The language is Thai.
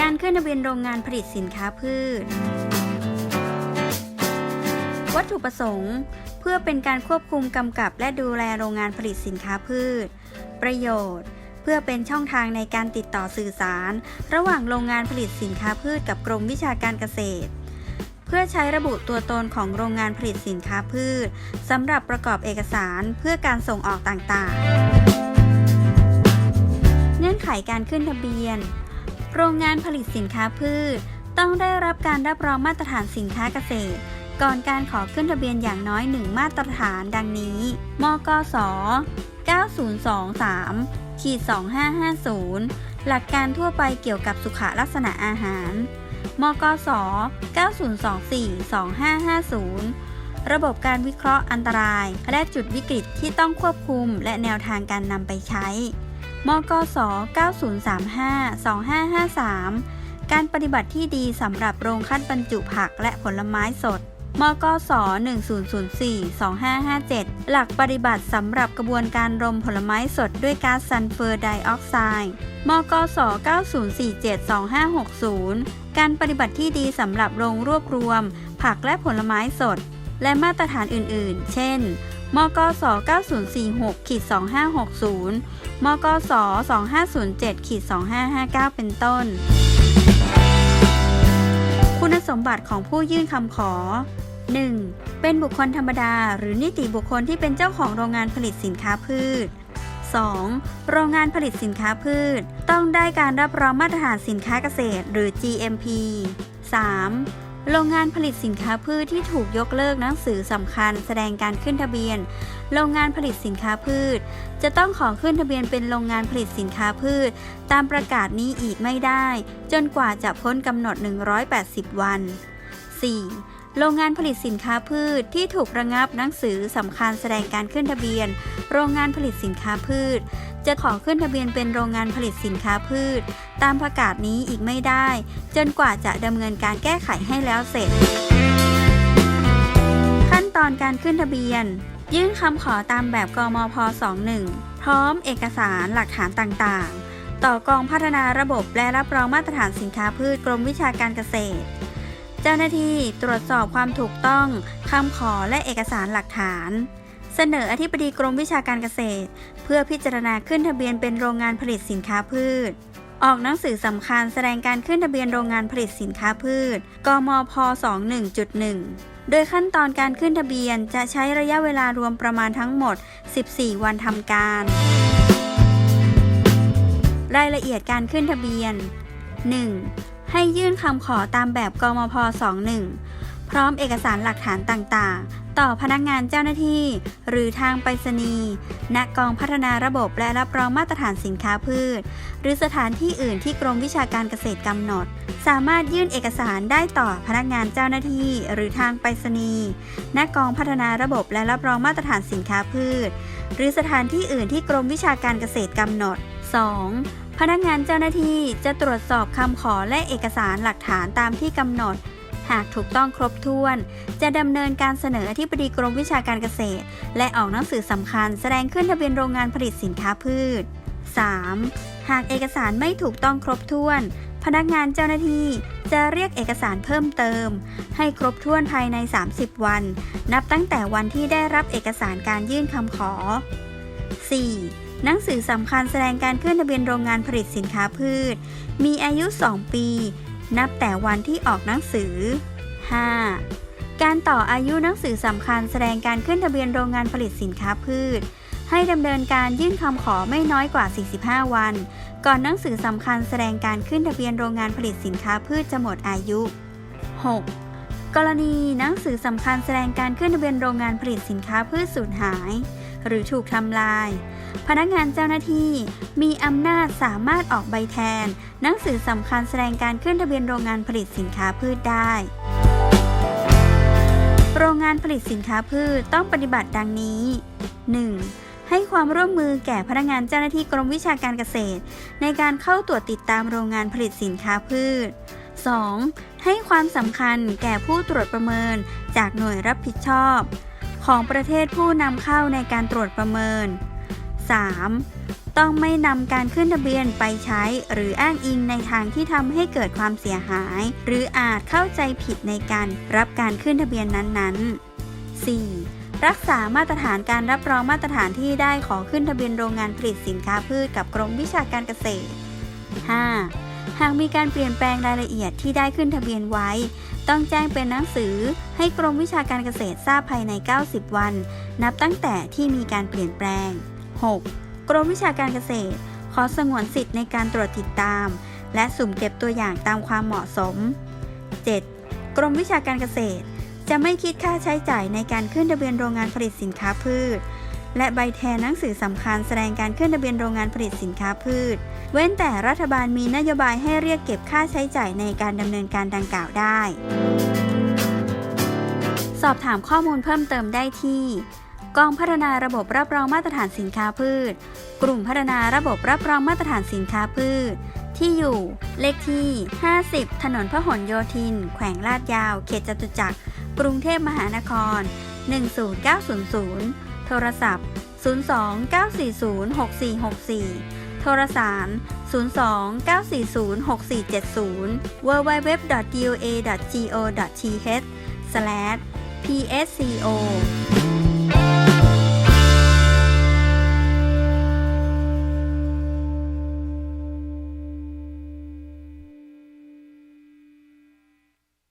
การขึ้นทะเบียนโรงงานผลิตสินค้าพืช วัตถุประสงค์ เพื่อเป็นการควบคุมกำกับและดูแลโรงงานผลิตสินค้าพืช ประโยชน์ เพื่อเป็นช่องทางในการติดต่อสื่อสาร ระหว่างโรงงานผลิตสินค้าพืชกับกรมวิชาการเกษตร เพื่อใช้ระบุตัวตนของโรงงานผลิตสินค้าพืชสำหรับประกอบเอกสารเพื่อการส่งออกต่างๆ เงื่อนไขการขึ้นทะเบียน โรงงานผลิตสินค้าพืช ต้องได้รับการรับรองมาตรฐานสินค้าเกษตร ก่อนการขอขึ้นทะเบียนอย่างน้อยหนึ่งมาตรฐานดังนี้ มกส 9023ขีด2550 หลักการทั่วไปเกี่ยวกับสุขลักษณะอาหาร มกส 9024 2550ระบบการวิเคราะห์อันตราย และจุดวิกฤตที่ต้องควบคุมและแนวทางการนำไปใช้ มกส 9035 2553 การปฏิบัติที่ดีสำหรับโรงคัดบรรจุผักและผลไม้สด มกส 1004 2557 หลักปฏิบัติสำหรับกระบวนการรมผลไม้สดด้วยก๊าซซัลเฟอร์ไดออกไซด์ มกส 9047 2560 การปฏิบัติที่ดีสำหรับโรงรวบรวม ผักและผลไม้สด และมาตรฐานอื่น ๆ เช่น มกส9046ขีด2560 มกส2507ขีด2559 เป็นต้น คุณสมบัติของผู้ยื่นคำขอ 1. เป็นบุคคลธรรมดา หรือนิติบุคคลที่เป็นเจ้าของโรงงานผลิตสินค้าพืช 2. โรงงานผลิตสินค้าพืช ต้องได้การรับรองมาตรฐานสินค้าเกษตร หรือ GMP 3. โรงงานผลิตสินค้าพืชที่ถูกยกเลิกหนังสือสำคัญ แสดงการขึ้นทะเบียน โรงงานผลิตสินค้าพืช จะต้องขอขึ้นทะเบียนเป็นโรงงานผลิตสินค้าพืช ตามประกาศนี้อีกไม่ได้ จนกว่าจะพ้นกำหนด 180 วัน 4. โรงงานผลิตสินค้าพืชที่ถูกระงับหนังสือสำคัญแสดงการขึ้นทะเบียน โรงงานผลิตสินค้าพืช จะขอขึ้นทะเบียนเป็นโรงงานผลิตสินค้าพืช ตามประกาศนี้อีกไม่ได้ จนกว่าจะดำเนินการแก้ไขให้แล้วเสร็จ ขั้นตอนการขึ้นทะเบียน ยื่นคำขอตามแบบกมพ 21 พร้อมเอกสารหลักฐานต่างๆ ต่อกองพัฒนาระบบและรับรองมาตรฐานสินค้าพืชกรมวิชาการเกษตร เจ้าหน้าที่ตรวจสอบความถูกต้องคำขอและเอกสารหลักฐาน เสนออธิบดีกรมวิชาการเกษตร เพื่อพิจารณาขึ้นทะเบียนเป็นโรงงานผลิตสินค้าพืช ออกหนังสือสำคัญแสดงการขึ้นทะเบียนโรงงานผลิตสินค้าพืช กมพ 21.1 โดยขั้นตอนการขึ้นทะเบียนจะใช้ระยะเวลารวมประมาณทั้งหมด 14 วันทำการ รายละเอียดการขึ้นทะเบียน 1. ให้ยื่นคำขอตามแบบกมพ 21 พร้อมเอกสารหลักฐานต่างๆ ต่อพนักงานเจ้าหน้าที่ หรือทางไปรษณีย์ณกองพัฒนาระบบและรับรองมาตรฐานสินค้าพืช หรือสถานที่อื่นที่กรมวิชาการเกษตรกำหนด สามารถยื่นเอกสารได้ต่อพนักงานเจ้าหน้าที่ หรือทางไปรษณีย์ณกองพัฒนาระบบและรับรองมาตรฐานสินค้าพืช หรือสถานที่อื่นที่กรมวิชาการเกษตรกำหนด 2. พนักงานเจ้าหน้าที่จะตรวจสอบคำขอและเอกสารหลักฐานตามที่กำหนด หากถูกต้องครบถ้วน จะดำเนินการเสนออธิบดีกรมวิชาการเกษตร และออกหนังสือสำคัญ แสดงขึ้นทะเบียนโรงงานผลิตสินค้าพืช 3. หากเอกสารไม่ถูกต้องครบถ้วน พนักงานเจ้าหน้าที่จะเรียกเอกสารเพิ่มเติม ให้ครบถ้วนภายใน 30 วัน นับตั้งแต่วันที่ได้รับเอกสารการยื่นคำขอ 4. หนังสือสำคัญแสดงการขึ้นทะเบียนโรงงานผลิตสินค้าพืช มีอายุ 2 ปี นับแต่วันที่ออกหนังสือ 5. การต่ออายุหนังสือสำคัญแสดงการขึ้นทะเบียนโรงงานผลิตสินค้าพืช ให้ดำเนินการยื่นคำขอไม่น้อยกว่า 45 วัน ก่อนหนังสือสำคัญแสดงการขึ้นทะเบียนโรงงานผลิตสินค้าพืชจะหมดอายุ 6. กรณีหนังสือสำคัญแสดงการขึ้นทะเบียนโรงงานผลิตสินค้าพืชสูญหาย หรือถูกทำลาย พนักงานเจ้าหน้าที่มีอำนาจสามารถออกใบแทน หนังสือสำคัญแสดงการขึ้นทะเบียนโรงงานผลิตสินค้าพืชได้โรงงานผลิตสินค้าพืชต้องปฏิบัติดังนี้ 1. ให้ความร่วมมือแก่พนักงานเจ้าหน้าที่กรมวิชาการเกษตร ในการเข้าตรวจติดตามโรงงานผลิตสินค้าพืช 2. ให้ความสำคัญแก่ผู้ตรวจประเมินจากหน่วยรับผิดชอบ ของประเทศผู้นำเข้าในการตรวจประเมิน 3. ต้องไม่นำการขึ้นทะเบียนไปใช้หรืออ้างอิงในทางที่ทำให้เกิดความเสียหาย หรืออาจเข้าใจผิดในการรับการขึ้นทะเบียนนั้นๆ 4. รักษามาตรฐานการรับรองมาตรฐานที่ได้ขอขึ้นทะเบียนโรงงานผลิตสินค้าพืชกับกรมวิชาการเกษตร 5. หากมีการเปลี่ยนแปลงรายละเอียดที่ได้ขึ้นทะเบียนไว้ ต้องแจ้งเป็นหนังสือ ให้กรมวิชาการเกษตรทราบภายใน 90 วัน นับตั้งแต่ที่มีการเปลี่ยนแปลง 6. กรมวิชาการเกษตร ขอสงวนสิทธิ์ในการตรวจติดตาม และสุ่มเก็บตัวอย่างตามความเหมาะสม 7. กรมวิชาการเกษตร จะไม่คิดค่าใช้จ่ายในการขึ้นทะเบียนโรงงานผลิตสินค้าพืช และใบแทนหนังสือสำคัญแสดงการขึ้นทะเบียนโรงงานผลิตสินค้าพืช เว้นแต่รัฐบาลมีนโยบายให้เรียกเก็บค่าใช้จ่ายในการดำเนินการดังกล่าวได้ สอบถามข้อมูลเพิ่มเติมได้ที่ กองพัฒนาระบบรับรองมาตรฐานสินค้าพืช กลุ่มพัฒนาระบบรับรองมาตรฐานสินค้าพืช ที่อยู่ เลขที่ 50 ถนนพหลโยธิน แขวงลาดยาว เขตจตุจักร กรุงเทพมหานคร 10900 โทรศัพท์ 02-940-6464 โทรสาร 02-940-6470 www.doa.go.th/psco